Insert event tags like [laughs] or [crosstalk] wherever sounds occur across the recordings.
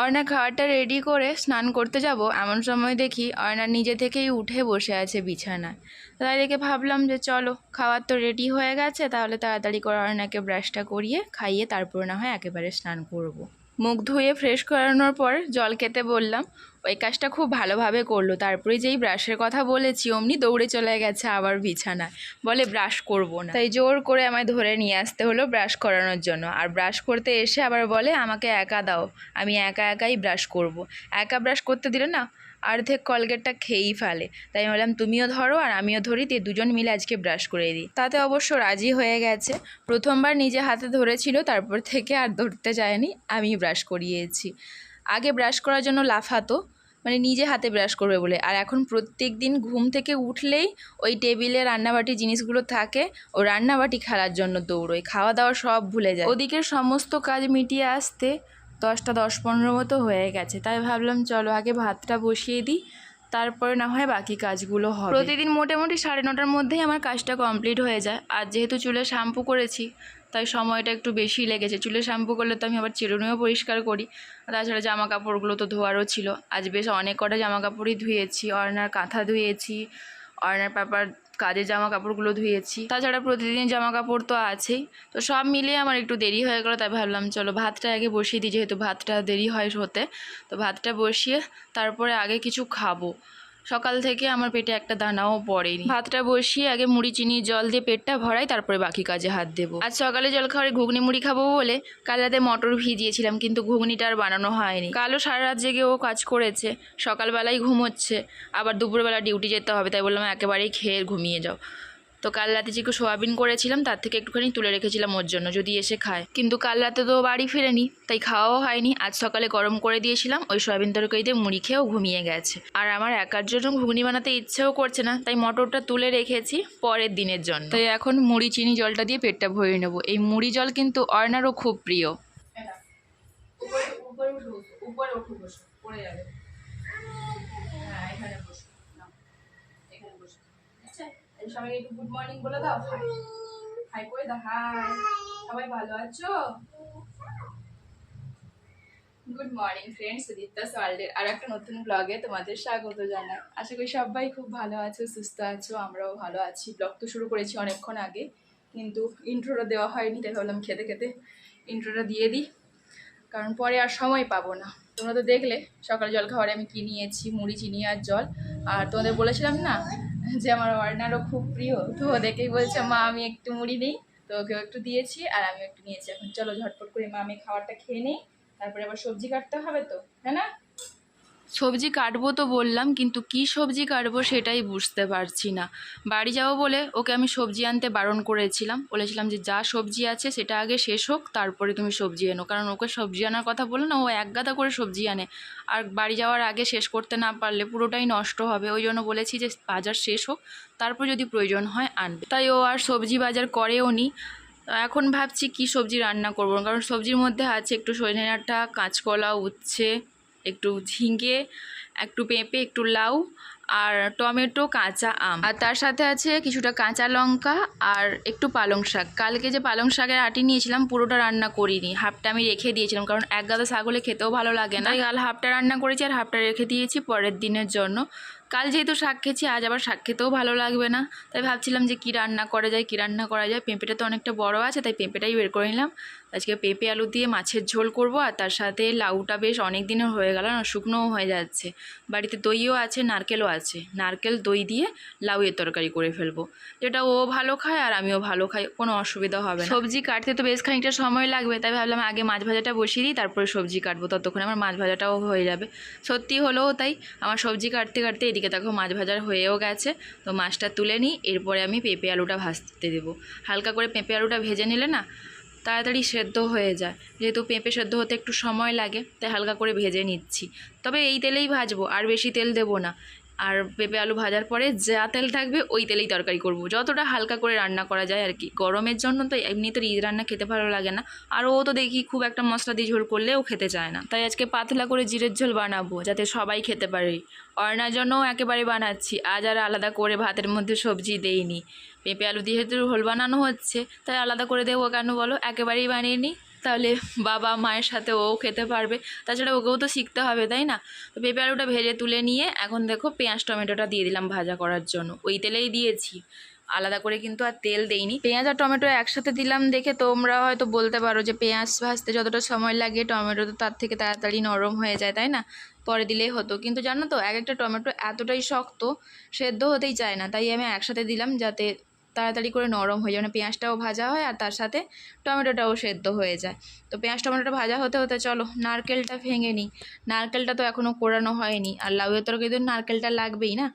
অর্ণা খাওয়ারটা রেডি করে স্নান করতে যাব, এমন সময় দেখি অর্ণা নিজে থেকেই উঠে বসে আছে বিছানায় তাই দেখে ভাবলাম যে চলো, খাওয়ার তো রেডি হয়ে গেছে, তাহলে তাড়াতাড়ি করে অর্ণাকে ব্রাশটা করিয়ে খাইয়ে তারপর না হয় একেবারে স্নান করব। মুখ ধুয়ে ফ্রেশ করানোর পর জল খেতে বললাম ওই কাজটা খুব ভালোভাবে করল। তারপরে যেই ব্রাশের কথা বলেছি, অমনি দৌড়ে চলে গেছে আবার বিছানায়। বলে ব্রাশ করব না। তাই জোর করে আমায় ধরে নিয়ে আসতে হলো ব্রাশ করানোর জন্য। আর ব্রাশ করতে এসে আবার বলে, আমাকে একা দাও। আমি একা একাই ব্রাশ করব। একা ব্রাশ করতে দিলে না, অর্ধেক কলগেটটা খেয়েই ফেলে। তাই বললাম, তুমিও ধরো আর আমিও ধরি দিয়ে দুজন মিলে আজকে ব্রাশ করে দিই। তাতে অবশ্য রাজি হয়ে গেছে। প্রথমবার নিজে হাতে ধরেছিল, তারপর থেকে আর ধরতে চায়নি আমি ব্রাশ করিয়েছি। আগে ব্রাশ করার জন্য লাফাতো মানে নিজে হাতে ব্রাশ করবে বলে। আর এখন প্রত্যেক দিন ঘুম থেকে উঠলেই ওই টেবিলে রান্নাবাটি জিনিসগুলো থাকে, ও রান্নাবাটি খেলার জন্য দৌড়োয়। খাওয়া দাওয়া সব ভুলে যায়। ওদিকের সমস্ত কাজ মিটিয়ে আসতে দশটা দশ পনেরো মতো হয়ে গেছে। তাই ভাবলাম, চলো আগে ভাতটা বসিয়ে দিই, তারপরে না হয় বাকি কাজগুলো হবে। প্রতিদিন মোটামুটি সাড়ে নটার মধ্যেই আমার কাজটা কমপ্লিট হয়ে যায়। আর যেহেতু চুলে শ্যাম্পু করেছি তাই সময়টা একটু বেশি লেগেছে। চুলে শ্যাম্পু করলে তো আমি আবার চিরুনিও পরিষ্কার করি। তাছাড়া জামা কাপড়গুলো তো ধোয়ারও ছিল। আজ বেশ অনেক কটা জামা কাপড়ই ধুয়েছি। অর্ণার কাঁথা ধুয়েছি, অর্ণার পাপার কাজের জামা কাপড়গুলো ধুয়েছি। তাছাড়া প্রতিদিন জামা কাপড় তো আছেই। তো সব মিলিয়ে আমার একটু দেরি হয়ে গেলো, তাই ভাবলাম চলো ভাতটা আগে বসিয়ে দিই, যেহেতু ভাতটা দেরি হয় হতে। তো ভাতটা বসিয়ে তারপরে আগে কিছু খাব। সকাল থেকে আমার পেটে একটা দানাও পড়েনি। ভাতটা বসিয়ে আগে মুড়ি, চিনি, জল দিয়ে পেটটা ভরাই, তারপরে বাকি কাজে হাত দেবো। আজ সকালে জল খাওয়ারে ঘুগনি মুড়ি খাব বলে কাল রাতে মটর ভিজিয়েছিলাম, কিন্তু ঘুগনিটা আর বানানো হয়নি। কালও সারা রাত জেগে ও কাজ করেছে সকালবেলায় ঘুমোচ্ছে, আবার দুপুরবেলা ডিউটি যেতে হবে, তাই বললাম একেবারেই খেয়ে ঘুমিয়ে যাও। তো কাল রাতে একটু সোয়াবিন করেছিলাম, তার থেকে একটুখানি তুলে রেখেছিলাম ওর জন্য, যদি এসে খায়। কিন্তু কাল রাতে তো বাড়ি ফিরেনি, তাই খাওয়াও হয়নি। আজ সকালে গরম করে দিয়েছিলাম, ওই সোয়াবিন তরকারি দিয়ে মুড়ি খেয়েও ঘুমিয়ে গেছে। আর আমার একার জন্য ঘুগনি বানাতে ইচ্ছেও করছে না, তাই মটরটা তুলে রেখেছি পরের দিনের জন্য। তাই এখন মুড়ি, চিনি জলটা দিয়ে পেটটা ভরে নেব। এই মুড়ি জল কিন্তু অর্ণারও খুব প্রিয় বসো নাও, এখানে বসো আচ্ছা এই সবাই একটু গুড মর্নিং বলে দাও। হাই হাই করে দাও। হাই সবাই ভালো আছো? গুড মর্নিং ফ্রেন্ডস সুদীপ্তা ওয়ার্ল্ডের আর একটা নতুন ব্লগে তোমাদের স্বাগত জানাই। আশা করি সবাই খুব ভালো আছো, সুস্থ আছো, আমরাও ভালো আছি। ব্লগ তো শুরু করেছি অনেকক্ষণ আগে, কিন্তু ইন্ট্রোটা দেওয়া হয়নি, তাই ভাবলাম খেতে খেতে ইন্ট্রোটা দিয়ে দিই। কারণ পরে আর সময় পাবো না। তোমরা তো দেখলে, সকালে জল খাবারে আমি কি নিয়েছি, মুড়ি, চিনি আর জল। আর তোমাদের বলেছিলাম না [laughs] যে আমার ওয়ার্নারও খুব প্রিয়। তো ও দেখেই বলছে, মা, আমি একটু মুড়ি নিই তো ওকেও একটু দিয়েছি আর আমি একটু নিয়েছি। এখন চলো ঝটপট করে মা, আমি খাবারটা খেয়ে নিই। তারপরে আবার সবজি কাটতে হবে তো হ্যাঁ না? সবজি কাটবো তো বললাম, কিন্তু কি সবজি কাটবো সেটাই বুঝতে পারছি না। বাড়ি যাব বলে ওকে আমি সবজি আনতে বারণ করেছিলাম। বলেছিলাম যে যা সবজি আছে সেটা আগে শেষ হোক, তারপরে তুমি সবজি এনো। কারণ ওকে সবজি আনার কথা বলে না, ও এক গাদা করে সবজি আনে। আর বাড়ি যাওয়ার আগে শেষ করতে না পারলে পুরোটাই নষ্ট হবে। ওই জন্য বলেছি যে বাজার শেষ হোক, তারপর যদি প্রয়োজন হয় আনবে। তাই ও আর সবজি বাজার করেও নি। এখন ভাবছি কি সবজি রান্না করব। কারণ সবজির মধ্যে আছে একটু সজনে ডাঁটা কাঁচকলা, উচ্ছে একটু ঝিঙে, একটু পেঁপে, একটু লাউ আর টমেটো, কাঁচা আম। আর তার সাথে আছে কিছুটা কাঁচা লঙ্কা আর একটু পালং শাক। কালকে যে পালং শাকের আটি নিয়েছিলাম, পুরোটা রান্না করিনি। হাফটা আমি রেখে দিয়েছিলাম, কারণ এক গাদা শাক হলে খেতেও ভালো লাগে না। কাল হাফটা রান্না করেছি আর হাফটা রেখে দিয়েছি পরের দিনের জন্য। কাল যেহেতু শাক খেয়েছি, আজ আবার শাক খেতেও ভালো লাগবে না। তাই ভাবছিলাম যে কী রান্না করা যায়, কী রান্না করা যায়। পেঁপেটা তো অনেকটা বড় আছে, তাই পেঁপেটাই বের করে নিলাম। আজকে পেঁপে আলু দিয়ে মাছের ঝোল করব আর তার সাথে লাউটা বেশ অনেক দিনের হয়ে গেল না, শুকনোও হয়ে যাচ্ছে। বাড়িতে দইও আছে, নারকেলও আছে। নারকেল দই দিয়ে লাউয়ের তরকারি করে ফেলব। যেটা ও ভালো খায় আর আমিও ভালো খাই, কোনো অসুবিধা হবে না। সবজি কাটতে তো বেশ খানিকটা সময় লাগবে, তাই ভাবলাম আগে মাছ ভাজাটা বসিয়ে দিই, তারপরে সবজি কাটবো। ততক্ষণে আমার মাছ ভাজাটাও হয়ে যাবে। সত্যি হলেও তাই, আমার সবজি কাটতে কাটতে এদিকে দেখো মাছ ভাজার হয়েও গেছে। তো মাছটা তুলে নিই, এরপরে আমি পেঁপে আলুটা ভাজতে দেবো। হালকা করে পেঁপে আলুটা ভেজে নিলে না তাড়াতাড়ি সেদ্ধ হয়ে যায়। যেহেতু পেঁপে সেদ্ধ হতে একটু সময় লাগে, তাই হালকা করে ভেজে নিচ্ছি। তবে এই তেলেই ভাজবো, আর বেশি তেল দেবো না। আর পেঁপে আলু ভাজার পরে যা তেল থাকবে, ওই তেলেই তরকারি করব। যতটা হালকা করে রান্না করা যায় আর কি। গরমের জন্য তো এমনি তো রিজ রান্না খেতে ভালো লাগে না। আর ও তো দেখি খুব একটা মশলা দিয়ে ঝোল করলেও খেতে চায় না। তাই আজকে পাতলা করে জিরের ঝোল বানাবো, যাতে সবাই খেতে পারে। অর্ণার জন্যও একেবারে বানাচ্ছি, আজ আর আলাদা করে ভাতের মধ্যে সবজি দেইনি। পেঁপে আলু দিয়ে যেহেতু ঝোল বানানো হচ্ছে। তাই আলাদা করে দেবো কেন বলো? একেবারেই বানিয়ে নিই। তাহলে বাবা মায়ের সাথে ও খেতে পারবে। তাছাড়া ওকেও তো শিখতে হবে, তাই না? তো পেঁপে আলুটা ভেজে তুলে নিয়ে এখন দেখো পেঁয়াজ, টমেটোটা দিয়ে দিলাম ভাজা করার জন্য। ওই তেলেই দিয়েছি। আলাদা করে কিন্তু আর তেল দেইনি। পেঁয়াজ আর টমেটো একসাথে দিলাম দেখে তোমরা হয়তো বলতে পারো যে পেঁয়াজ ভাজতে যতটা সময় লাগে, টমেটো তো তার থেকে তাড়াতাড়ি নরম হয়ে যায়, তাই না? পরে দিলেই হতো। কিন্তু জানো তো, এক একটা টমেটো এতটাই শক্ত, সেদ্ধ হতেই চায় না। তাই আমি একসাথে দিলাম যাতে তাড়াতাড়ি করে নরম হয়ে যায় মানে পেঁয়াজটাও ভাজা হয় আর তার সাথে টমেটোটাও সেদ্ধ হয়ে যায়। তো পেঁয়াজ টমেটোটা ভাজা হতে হতে চলো, নারকেলটা ভেঙে নিই। নারকেলটা তো এখনও কোড়ানো হয়নি আর লাউয়ের তরকারি তো নারকেলটা লাগবেই না?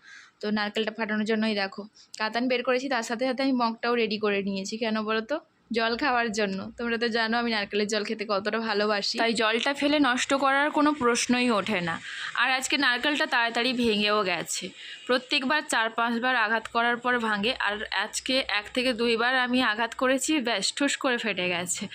তো নারকেলটা ফাটানোর জন্যই দেখো। কাতান বের করেছি, তার সাথে সাথে আমি মগটাও রেডি করে নিয়েছি। কেন বলো তো? জল খাওয়ার জন্য। তোমরা তো জানো আমি নারকেলের জল খেতে কতটা ভালোবাসি। তাই জলটা ফেলে নষ্ট করার কোনো প্রশ্নই ওঠে না। আর আজকে নারকেলটা তাড়াতাড়ি ভেঙেও গেছে। প্রত্যেকবার চার, পাঁচবার আঘাত করার পর ভাঙে। আর আজকে এক থেকে দুইবার আমি আঘাত করেছি, ব্যাস, ঠুস করে ফেটে গেছে।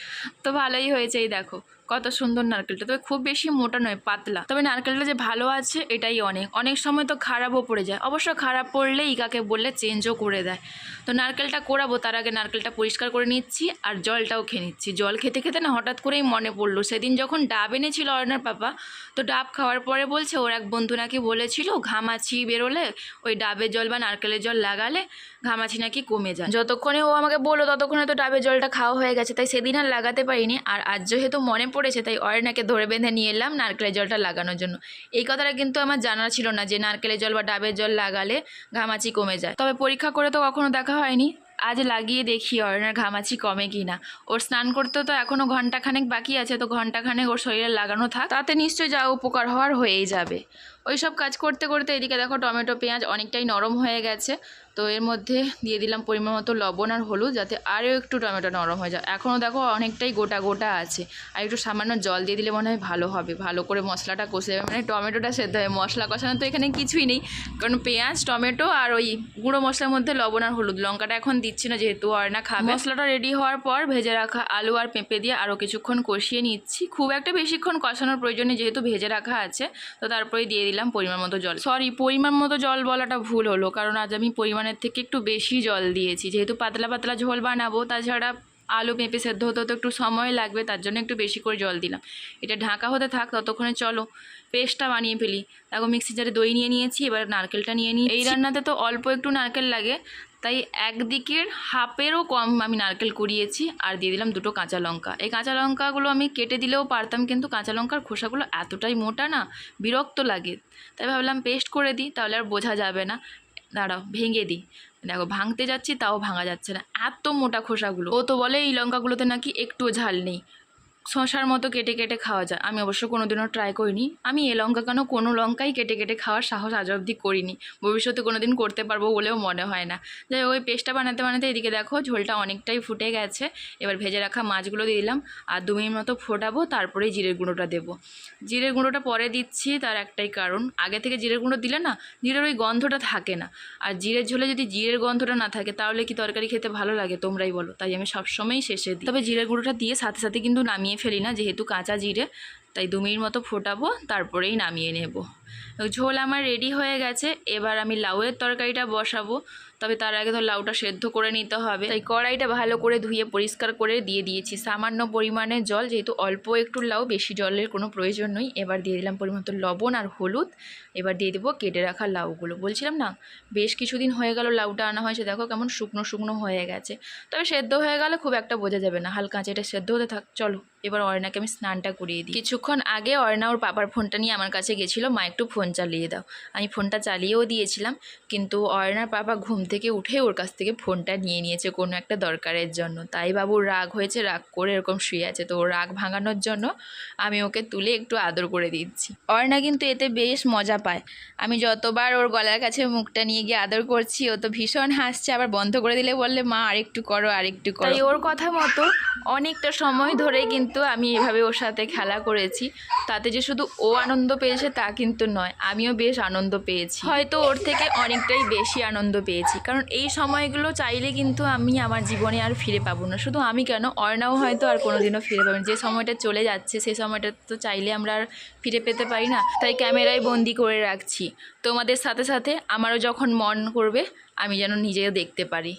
তো ভালোই হয়েছে এই দেখো। কত সুন্দর নারকেলটা। তবে খুব বেশি মোটা নয়, পাতলা। তবে নারকেলটা যে ভালো আছে, এটাই অনেক। অনেক সময় তো খারাপও পড়ে যায়। অবশ্য খারাপ পড়লে ইকাকে বললে চেঞ্জও করে দেয়। তো নারকেলটা কোরাবো, তার আগে নারকেলটা পরিষ্কার করে নিচ্ছি আর জলটাও খেয়ে নিচ্ছি। জল খেতে খেতে না হঠাৎ করেই মনে পড়ল। সেদিন যখন ডাব এনেছিল অর্ণার পাপা, তো ডাব খাওয়ার পরে বলছে, ওর এক বন্ধু নাকি বলেছিল, ঘামাছি বেরোলে, ওই ডাবের জল বা নারকেলের জল লাগালে ঘামাছি নাকি কমে যায়। যতক্ষণে ও আমাকে বলল, ততক্ষণে তো ডাবের জলটা খাওয়া হয়ে গেছে। তাই সেদিন আর লাগাতে পারিনি। আর আজ যেহেতু মনে পড়েছে, তাই অয়নাকে ধরে বেঁধে নিয়ে এলাম নারকেলের জলটা লাগানোর জন্য। এই কথাটা কিন্তু আমার জানা ছিল না যে নারকেলের জল বা ডাবের জল লাগালে ঘামাচি কমে যায়। তবে পরীক্ষা করে তো কখনো দেখা হয়নি। আজ লাগিয়ে দেখি অয়নার ঘামাচি কমে কি না ওর স্নান করতে তো এখনও ঘন্টাখানেক বাকি আছে, তো ঘন্টাখানেক ওর শরীরে লাগানো থাক, তাতে নিশ্চয়ই যা উপকার হওয়ার হয়েই যাবে। ওই সব কাজ করতে করতে এদিকে দেখো টমেটো, পেঁয়াজ অনেকটাই নরম হয়ে গেছে। তো এর মধ্যে দিয়ে দিলাম পরিমাণ মতো লবণ আর হলুদ যাতে আরও একটু টমেটো নরম হয়ে যায়। এখনও দেখো অনেকটাই গোটা গোটা আছে। আর একটু সামান্য জল দিয়ে দিলে মনে হয় ভালো হবে। ভালো করে মশলাটা কষে যাবে মানে টমেটোটা সেদ্ধ হবে মশলা কষানো তো এখানে কিছুই নেই। কারণ পেঁয়াজ, টমেটো আর ওই গুঁড়ো মশলার মধ্যে লবণ আর হলুদ। লঙ্কাটা এখন দিচ্ছি না যেহেতু আর না খাবে। মশলাটা রেডি হওয়ার পর ভেজে রাখা আলু আর পেঁপে দিয়ে আরও কিছুক্ষণ কষিয়ে নিচ্ছি। খুব একটা বেশিক্ষণ কষানোর প্রয়োজনে যেহেতু ভেজে রাখা আছে। তো তারপরে দিয়ে দিলাম পরিমাণ মতো জল। সরি পরিমাণ মতো জল বলাটা ভুল হলো, কারণ আজ আমি পরিমাণের থেকে একটু বেশি জল দিয়েছি। যেহেতু পাতলা পাতলা ঝোল বানাবো, তাছাড়া আলু পেঁপে সেদ্ধ হতে তো একটু সময় লাগবে, তার জন্য একটু বেশি করে জল দিলাম। এটা ঢাকা হতে থাক, ততক্ষণে চলো, পেস্টটা বানিয়ে ফেলি। তারপর মিক্সি জারে দই নিয়ে নিয়েছি, এবার নারকেলটা নিয়ে নিই এই রান্নাতে তো অল্প একটু নারকেল লাগে তাই একদিকের হাফেরও কম আমি নারকেল কুড়িয়েছি আর দিয়ে দিলাম দুটো কাঁচা লঙ্কা। এই কাঁচা লঙ্কাগুলো আমি কেটে দিলেও পারতাম, কিন্তু কাঁচা লঙ্কার খোসাগুলো এতটাই মোটা না, বিরক্ত লাগে। তাই ভাবলাম পেস্ট করে দিই, তাহলে আর বোঝা যাবে না। দাঁড়াও, ভেঙে দিই। দেখো, ভাঙতে যাচ্ছি, তাও ভাঙা যাচ্ছে না। এত মোটা খোসাগুলো। ও তো বলে এই লঙ্কাগুলোতে নাকি একটুও ঝাল নেই। শশার মতো কেটে কেটে খাওয়া যায়। আমি অবশ্য কোনোদিনও ট্রাই করিনি। আমি এ লঙ্কা কেন? কোনো লঙ্কাই কেটে কেটে খাওয়ার সাহস আজ অবধি করিনি। ভবিষ্যতে কোনো দিন করতে পারব বলেও মনে হয় না। যাই ওই পেস্টটা বানাতে বানাতে এদিকে দেখো, ঝোলটা অনেকটাই ফুটে গেছে। এবার ভেজে রাখা মাছগুলো দিয়ে দিলাম। আর দু মিনিট মতো ফোটাবো, তারপরেই জিরের গুঁড়োটা দেবো। জিরের গুঁড়োটা পরে দিচ্ছি, তার একটাই কারণ। আগে থেকে জিরের গুঁড়ো দিলে না, জিরের ওই গন্ধটা থাকে না। আর জিরের ঝোলে যদি জিরের গন্ধটা না থাকে, তাহলে কি তরকারি খেতে ভালো লাগে? তোমরাই বলো। তাই আমি সবসময়ই শেষে দিই। তবে জিরের গুঁড়োটা দিয়ে সাথে সাথে কিন্তু নামিয়ে ফেলি না, যেহেতু কাঁচা জিরে, তাই দু মিনিট মতো ফোটাবো, তারপরেই নামিয়ে নেব। ঝোল আমার রেডি হয়ে গেছে, এবার আমি লাউয়ের তরকারিটা বসাবো, তবে তার আগে তো লাউটা সেদ্ধ করে নিতে হবে। তাই কড়াইটা ভালো করে ধুয়ে পরিষ্কার করে দিয়ে দিয়েছি। সামান্য পরিমাণে জল, যেহেতু অল্প একটু লাউ, বেশি জলের কোনো প্রয়োজন নেই। এবার দিয়ে দিলাম পরিমাণ লবণ আর হলুদ। এবার দিয়ে দেবো কেটে রাখা লাউগুলো। বলছিলাম না, বেশ কিছুদিন হয়ে গেল লাউটা আনা হয়েছে, দেখো কেমন শুকনো শুকনো হয়ে গেছে। তবে সেদ্ধ হয়ে গেলে খুব একটা বোঝা যাবে না, হালকা আঁচে এটা সেদ্ধ হতে থাক, চলো। এবার অয়নাকে আমি স্নানটা করিয়ে দিই। কিছুক্ষণ আগে অয়না ওর পাপার ফোনটা নিয়ে আমার কাছে গেছিল, মা, একটু ফোন চালিয়ে দাও। আমি ফোনটা চালিয়েও দিয়েছিলাম, কিন্তু অয়নার পাপা ঘুম থেকে উঠে ওর কাছ থেকে ফোনটা নিয়ে নিয়েছে কোনো একটা দরকারের জন্য। তাই বাবুর রাগ হয়েছে, রাগ করে এরকম শুয়ে আছে। তো ওর রাগ ভাঙানোর জন্য আমি ওকে তুলে একটু আদর করে দিচ্ছি। অর্ণা কিন্তু এতে বেশ মজা পায়। আমি যতবার ওর গলার কাছে মুখটা নিয়ে গিয়ে আদর করছি, ও তো ভীষণ হাসছে। আবার বন্ধ করে দিলে বললে, মা, আরেকটু করো আরেকটু করো। ওর কথা মতো অনেকটা সময় ধরে কিন্তু আমি এভাবে ওর সাথে খেলা করেছি। তাতে যে শুধু ও আনন্দ পেয়েছে তা কিন্তু নয়, আমিও বেশ আনন্দ পেয়েছি। হয়তো ওর থেকে অনেকটাই বেশি আনন্দ পেয়েছি, কারণ এই সময়গুলো চাইলে কিন্তু আমি আমার জীবনে আর ফিরে পাবো না। শুধু আমি কেন? অর্ণাও হয়তো আর কোনোদিনও ফিরে পাবেন যে সময়টা চলে যাচ্ছে সেই সময়টা তো চাইলে আমরা আর ফিরে পেতে পারি না। তাই ক্যামেরায় বন্দি করে রাখছি। তোমাদের সাথে সাথে আমারও যখন মন করবে, আমি যেন নিজেও দেখতে পারি।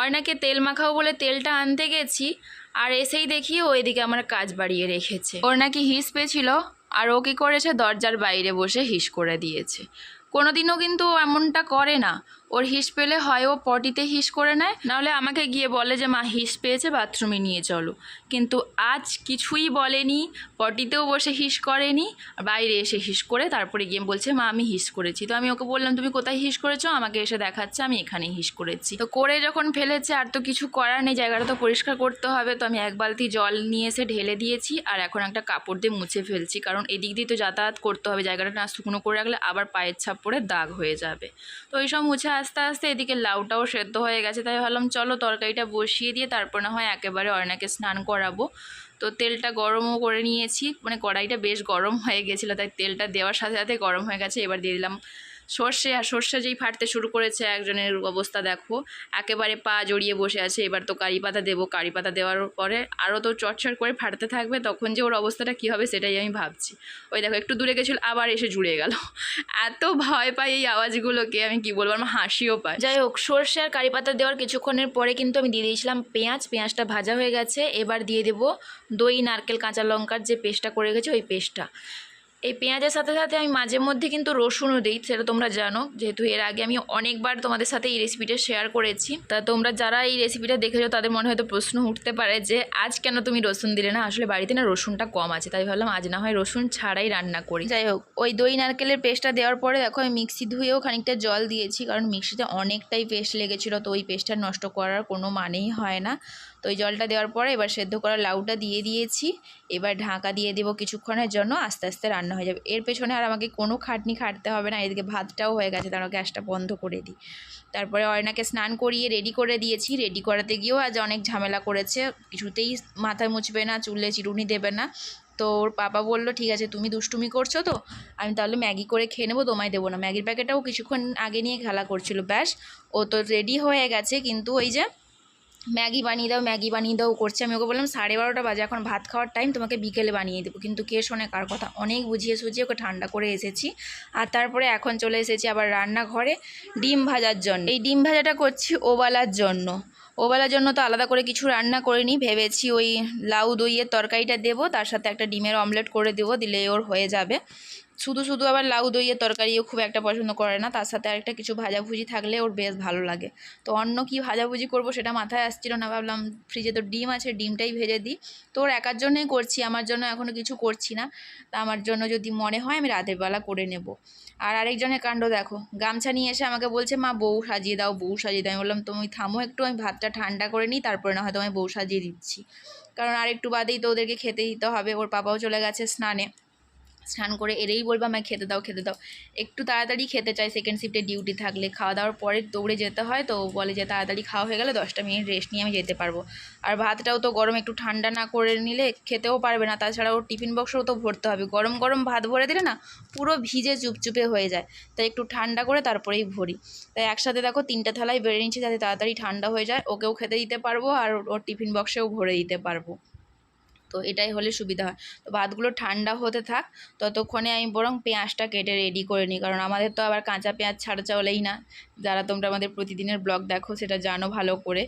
অর্ণাকে তেল মাখাও বলে তেলটা আনতে গেছি। আর এসেই দেখি ও এদিকে আমার কাজ বাড়িয়ে রেখেছে। ওর নাকি হিস পেয়েছিল, আর ও কী করেছে? দরজার বাইরে বসে হিস করে দিয়েছে। কোনোদিনও কিন্তু এমনটা করে না। ওর হিস পেলে হয় ও পটিতে হিস করে নেয়। নাহলে আমাকে গিয়ে বলে যে, মা, হিস পেয়েছে, বাথরুমে নিয়ে চলো। কিন্তু আজ কিছুই বলেনি, পটিতেও বসে হিস করেনি বাইরে এসে হিস করে তারপরে গিয়ে বলছে, মা, আমি হিস করেছি। তো আমি ওকে বললাম, তুমি কোথায় হিস করেছ? আমাকে এসে দেখাচ্ছে, আমি এখানে হিস করেছি। তো করে যখন ফেলেছে, আর তো কিছু করার নেই, জায়গাটা তো পরিষ্কার করতে হবে। তো আমি এক বালতি জল নিয়ে এসে ঢেলে দিয়েছি, আর এখন একটা কাপড় দিয়ে মুছে ফেলছি। কারণ এদিক দিয়ে তো যাতায়াত করতে হবে, জায়গাটা না শুকনো করে রাখলে আবার পায়ের ছাপ পড়ে দাগ হয়ে যাবে। তো ওই সব মুছে আস্তে আস্তে এদিকে লাউটাও সেদ্ধ হয়ে গেছে, তাই ভাবলাম চলো তরকারিটা বসিয়ে দিয়ে তারপর না হয় একেবারে অর্ণাকে স্নান করাবো। তো তেলটা গরমও করে নিয়েছি মানে কড়াইটা বেশ গরম হয়ে গেছিল, তাই তেলটা দেওয়ার সাথে সাথে গরম হয়ে গেছে, এবার দিয়ে দিলাম সর্ষে আর সর্ষে যেই ফাটতে শুরু করেছে, একজনের অবস্থা দেখো। একেবারে পা জড়িয়ে বসে আছে, এবার তো কারি পাতা দেবো। কারি পাতা দেওয়ার পরে আরও তো চটচট করে ফাটতে থাকবে, তখন যে ওর অবস্থাটা কী হবে সেটাই আমি ভাবছি। ওই দেখো, একটু দূরে গেছিল, আবার এসে জুড়ে গেল। এত ভয় পাই এই আওয়াজগুলোকে, আমি কি বলব, আমার হাসিও পাই। যাই হোক, সর্ষে আর কারি পাতা দেওয়ার কিছুক্ষণের পরে কিন্তু আমি দিয়ে দিয়েছিলাম পেঁয়াজ। পেঁয়াজটা ভাজা হয়ে গেছে, এবার দিয়ে দেবো দই, নারকেল, কাঁচা লঙ্কার যে পেস্টটা করে গেছে ওই পেস্টটা। এই পেঁয়াজের সাথে সাথে আমি মাঝে মধ্যে কিন্তু রসুনও দিই, সেটা তোমরা জানো। যেহেতু এর আগে আমি অনেকবার তোমাদের সাথে এই রেসিপিটা শেয়ার করেছি, তা তোমরা যারা এই রেসিপিটা দেখেছ, তাদের মনে হয়তো প্রশ্ন উঠতে পারে যে, আজ কেন তুমি রসুন দিলে না? আসলে বাড়িতে না রসুনটা কম আছে, তাই ভাবলাম আজ না হয় রসুন ছাড়াই রান্না করি। যাই হোক, ওই দই নারকেলের পেস্টটা দেওয়ার পরে দেখো আমি মিক্সি ধুয়েও খানিকটা জল দিয়েছি, কারণ মিক্সিতে অনেকটাই পেস্ট লেগেছিলো, তো ওই পেস্টটা নষ্ট করার কোনো মানেই হয় না। তো ওই জলটা দেওয়ার পরে এবার সেদ্ধ করা লাউটা দিয়ে দিয়েছি। এবার ঢাকা দিয়ে দেবো কিছুক্ষণের জন্য, আস্তে আস্তে রান্না হয়ে যাবে। এর পেছনে আর আমাকে কোনো খাটনি খাটতে হবে না, এদিকে ভাতটাও হয়ে গেছে, তারা গ্যাসটা বন্ধ করে দিই। তারপরে অয়নাকে স্নান করিয়ে রেডি করে দিয়েছি। রেডি করাতে গিয়েও আজ অনেক ঝামেলা করেছে, কিছুতেই মাথায় মুছবে না, চুলে চিরুনি দেবে না। তো ওর পাপা বলল, ঠিক আছে, তুমি দুষ্টুমি করছ তো, আমি তাহলে ম্যাগি করে খেয়ে নেব, তোমায় দেবো না। ম্যাগির প্যাকেটটাও কিছুক্ষণ আগে নিয়ে খেলা করছিল, ব্যাস। ও তো রেডি হয়ে গেছে, কিন্তু ওই যে ম্যাগি বানিয়ে দাও, ম্যাগি বানিয়ে দাও করছে। আমি ওকে বললাম, সাড়ে বারোটা বাজে, এখন ভাত খাওয়ার টাইম তোমাকে বিকেলে বানিয়ে দেবো। কিন্তু কে শোনে কার কথা? অনেক বুঝিয়ে সুঝিয়ে ওকে ঠান্ডা করে এসেছি। আর তারপরে এখন চলে এসেছি আবার রান্নাঘরে ডিম ভাজার জন্য। এই ডিম ভাজাটা করছি ওবালার জন্য। ওবেলার জন্য তো আলাদা করে কিছু রান্না করিনি, ভেবেছি ওই লাউ দইয়ের তরকারিটা দেবো, তার সাথে একটা ডিমের অমলেট করে দেবো, দিলে ওর হয়ে যাবে। শুধু শুধু আবার লাউ দইয়ের তরকারিও খুব একটা পছন্দ করে না। তার সাথে আরেকটা কিছু ভাজাভুজি থাকলে ওর বেশ ভালো লাগে। তো অন্য কি ভাজাভুজি করব সেটা মাথায় আসছিল না, ভাবলাম ফ্রিজে তো ডিম আছে, ডিমটাই ভেজে দিই। তো ওর একার জন্যই করছি, আমার জন্য এখনও কিছু করছি না। তা আমার জন্য যদি মনে হয় আমি রাতের বেলা করে নেব। আর আরেকজনের কাণ্ড দেখো, গামছা নিয়ে এসে আমাকে বলছে, মা, বউ সাজিয়ে দাও, বউ সাজিয়ে দাও। আমি বললাম, তুমি থামো একটু, আমি ভাতটা ঠান্ডা করে নিই, তারপরে না হয়তো আমি বউ সাজিয়ে দিচ্ছি। কারণ আর একটু বাদেই তো ওদেরকে খেতে দিতে হবে। ওর পাপাও চলে গেছে স্নানে। স্নান করে এলেই বলব আমায়, খেতে দাও খেতে দাও। একটু তাড়াতাড়ি খেতে চাই সেকেন্ড শিফটে ডিউটি থাকলে। খাওয়া দাওয়ার পরে দৌড়ে যেতে হয় তো বলে যে, তাড়াতাড়ি খাওয়া হয়ে গেলে দশটা মিনিট রেস্ট নিয়ে আমি যেতে পারব। আর ভাতটাও তো গরম, একটু ঠান্ডা না করে নিলে খেতেও পারবে না। তাছাড়া ওর টিফিন বক্সও তো ভরতে হবে। গরম গরম ভাত ভরে দিলে না পুরো ভিজে চুপচুপে হয়ে যায়। তাই একটু ঠান্ডা করে তারপরেই ভরি। তাই একসাথে দেখো তিনটা থালায় বেড়ে নিচ্ছি যাতে তাড়াতাড়ি ঠান্ডা হয়ে যায়। ওকেও খেতে দিতে পারব আর ওর টিফিন বক্সেও ভরে দিতে পারব। তো এটাই হলে সুবিধা হয়। তো ভাতগুলো ঠান্ডা হতে থাক, ততক্ষণে আমি বরং পেঁয়াজটা কেটে রেডি করে নিই। কারণ আমাদের তো আবার কাঁচা পেঁয়াজ ছাড়া চলেই না। যারা তোমরা আমাদের প্রতিদিনের ব্লগ দেখো, সেটা জানো ভালো করে।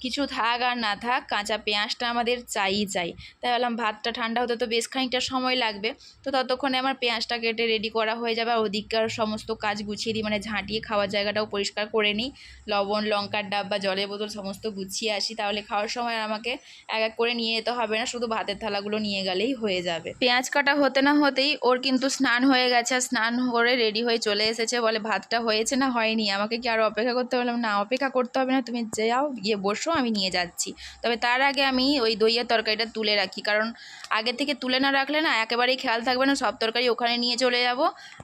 কিছু থাক আর না থাক, কাঁচা পেঁয়াজটা আমাদের চাইই চাই। তাই বললাম ভাতটা ঠান্ডা হতে তো বেশ খানিকটা সময় লাগবে। তো ততক্ষণে আমার পেঁয়াজটা কেটে রেডি করা হয়ে যাবে আর ওদিককার সমস্ত কাজ গুছিয়ে দিই মানে ঝাঁটিয়ে খাওয়ার জায়গাটাও পরিষ্কার করে নিই। লবণ, লঙ্কার ডাব্বা, জলের বোতল সমস্ত গুছিয়ে আসি। তাহলে খাওয়ার সময় আর আমাকে এক এক করে নিয়ে যেতে হবে না, শুধু ভাতের থালাগুলো নিয়ে গেলেই হয়ে যাবে। পেঁয়াজ কাটা হতে না হতেই ওর কিন্তু স্নান হয়ে গেছে। আর স্নান করে রেডি হয়ে চলে এসেছে। বলে, ভাতটা হয়েছে না? হয়নি। আমাকে কি আরও অপেক্ষা করতে বললাম, না, অপেক্ষা করতে হবে না। তুমি যাও, গিয়ে বসো। আমি নিয়ে যাচ্ছি। তবে তার আগে আমি ওই দইয়ের তরকারিটা তুলে রাখি। কারণ আগে থেকে তুলে না রাখলে না একেবারেই খেয়াল থাকবে না, সব তরকারি ওখানে নিয়ে চলে যাব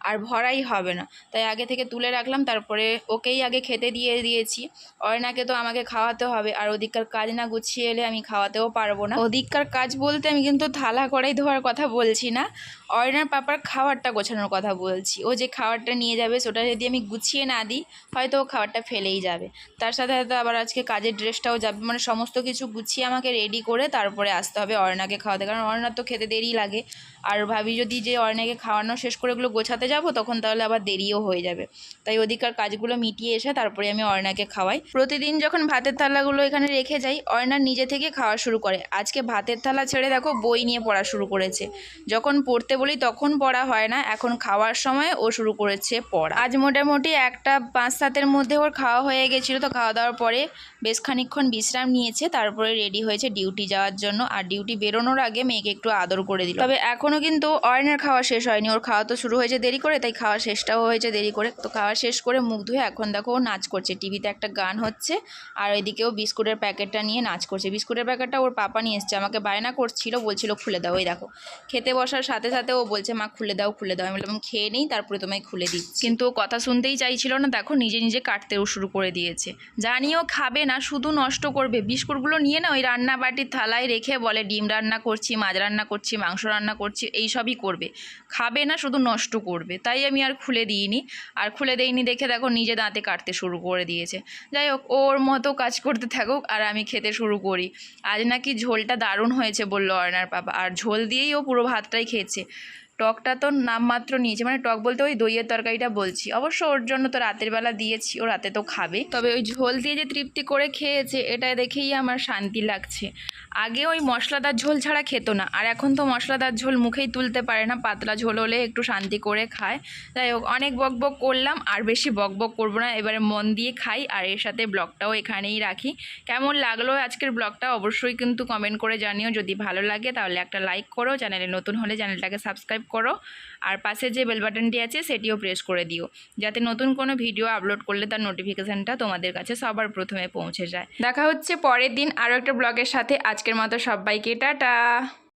আর ভরাই হবে না। তাই আগে থেকে তুলে রাখলাম, তারপরে ওকেই আগে খেতে দিয়ে দিয়েছি। অয়নাকে তো আমাকে খাওয়াতে হবে, আর ওদিককার কাজ না গুছিয়ে এলে আমি খাওয়াতেও পারব না। ওদিককার কাজ বলতে আমি কিন্তু থালা কড়াই ধোয়ার কথা বলছি না। অয়নার পাপার খাবারটা গোছানোর কথা বলছি। ও যে খাবারটা নিয়ে যাবে, সেটা যদি আমি গুছিয়ে না দিই, হয়তো ও খাবারটা ফেলেই যাবে। তার সাথে হয়তো আবার আজকে কাজের ড্রেসটাও যাবে। মানে সমস্ত কিছু গুছিয়ে আমাকে রেডি করে তারপরে আসতে হবে অর্ণাকে খাওয়াতে। কারণ অর্ণার তো খেতে দেরি লাগে। আর ভাবি যদি যে অর্ণাকে খাওয়ানো শেষ করে ওগুলো গোছাতে যাব, তখন তাহলে আবার দেরিও হয়ে যাবে। তাই ওদিকার কাজগুলো মিটিয়ে এসে তারপরে আমি অর্ণাকে খাওয়াই। প্রতিদিন যখন ভাতের থালাগুলো এখানে রেখে যাই অর্ণা নিজে থেকে খাওয়া শুরু করে। আজকে ভাতের থালা ছেড়ে দেখো বই নিয়ে পড়া শুরু করেছে। যখন পড়তে বলি তখন পড়া হয় না, এখন খাওয়ার সময় ও শুরু করেছে পড়া। আজ মোটামুটি একটা পাঁচ সাতের মধ্যে ওর খাওয়া হয়ে গেছিল, তো খাওয়া দাওয়ার পরে বেশ খানিকক্ষণ বিশ্রাম নিয়েছে, তারপরে রেডি হয়েছে ডিউটি যাওয়ার জন্য। আর ডিউটি বেরোনোর আগে মেয়েকে একটু আদর করে দিল। তবে এখনও কিন্তু অয়নের খাওয়া শেষ হয়নি, ওর খাওয়া তো শুরু হয়েছে দেরি করে, তাই খাওয়া শেষটাও হয়েছে দেরি করে। তো খাওয়া শেষ করে মুখ ধুয়ে এখন দেখো ও নাচ করছে। টিভিতে একটা গান হচ্ছে, আর ওইদিকেও বিস্কুটের প্যাকেটটা নিয়ে নাচ করছে। বিস্কুটের প্যাকেটটা ওর পাপা নিয়ে এসছে, আমাকে বায়না করছিল, বলছিল খুলে দাও, ওই দেখো। খেতে বসার সাথে সাথে ও বলছে, মা, খুলে দাও খুলে দাও। আমি বললাম খেয়ে নেই, তারপরে তোমায় খুলে দিই কিন্তু ও কথা শুনতেই চাইছিল না, দেখো নিজে নিজে কাটতেও শুরু করে দিয়েছে। জানিও খাবে না, শুধু নষ্ট করবে। বিস্কুটগুলো নিয়ে না ওই রান্না বাটির থালায় রেখে বলে, ডিম রান্না করছি, মাছ রান্না করছি, মাংস রান্না করছি, এই সবই করবে। খাবে না, শুধু নষ্ট করবে। তাই আমি আর খুলে দিইনি। আর খুলে দেইনি দেখে দেখো নিজে দাঁতে কাটতে শুরু করে দিয়েছে। যাই হোক, ওর মতো কাজ করতে থাকুক আর আমি খেতে শুরু করি। আজ নাকি ঝোলটা দারুণ হয়েছে বলল অর্ণার পাপা আর ঝোল দিয়েই ও পুরো ভাতটাই খেয়েছে। টকটা তো নামমাত্র নিয়েছে মানে টক বলতে ওই দইয়ের তরকারিটা বলছি। অবশ্য ওর জন্য তো রাতের বেলা দিয়েছি, ও রাতে তো খাবে। তবে ওই ঝোল দিয়ে যে তৃপ্তি করে খেয়েছে, এটা দেখেই আমার শান্তি লাগছে। আগে ওই মশলাদার ঝোল ছাড়া খেতো না, আর এখন তো মশলাদার ঝোল মুখেই তুলতে পারে না, পাতলা ঝোল হলে একটু শান্তি করে খায়। যাই হোক, অনেক বক বক করলাম, আর বেশি বক বক করব না, এবারে মন দিয়ে খাই, আর এর সাথে ব্লগটাও এখানেই রাখি। কেমন লাগল আজকের ব্লগটা অবশ্যই কিন্তু কমেন্ট করে জানিও, যদি ভালো লাগে তাহলে একটা লাইক করো, চ্যানেলে নতুন হলে চ্যানেলটাকে সাবস্ক্রাইব করো। আর পাশে যে বেল বাটনটি আছে, সেটিও প্রেস করে দিও। যাতে নতুন কোনো ভিডিও আপলোড করলে তার নোটিফিকেশানটা তোমাদের কাছে সবার প্রথমে পৌঁছে যায়। দেখা হচ্ছে পরের দিন আরও একটা ব্লগের সাথে। আজকের মতো সবাইকে টাটা!